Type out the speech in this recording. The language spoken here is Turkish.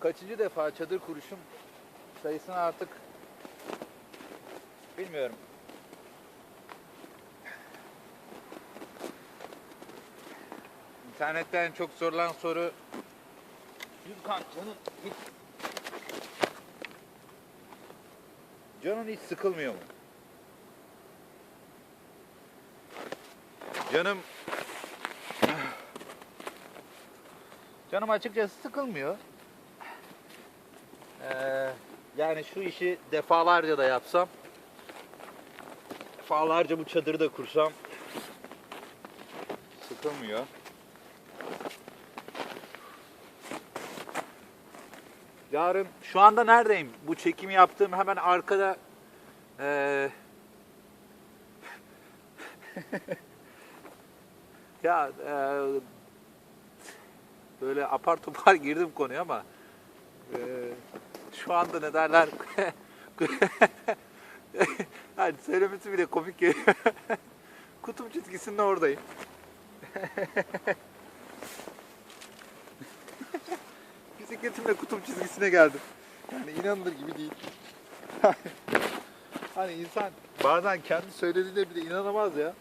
kaçıncı defa çadır kuruşum sayısını artık bilmiyorum. İnternetten çok sorulan soru Gürkan canın hiç Canın hiç sıkılmıyor mu? Canım Canım açıkçası sıkılmıyor. Yani şu işi defalarca da yapsam, defalarca bu çadırı da kursam sıkılmıyor. Yarın şu anda neredeyim? Bu çekimi yaptığım hemen arkada ee, ya ee, böyle apar topar girdim konuya ama ee, şu anda ne derler yani söylemesi bile komik geliyor. Kutup çizgisinin oradayım. Bisikletimle kutup çizgisine geldim. Yani inanılır gibi değil. hani insan bazen kendi söylediğine bile inanamaz ya.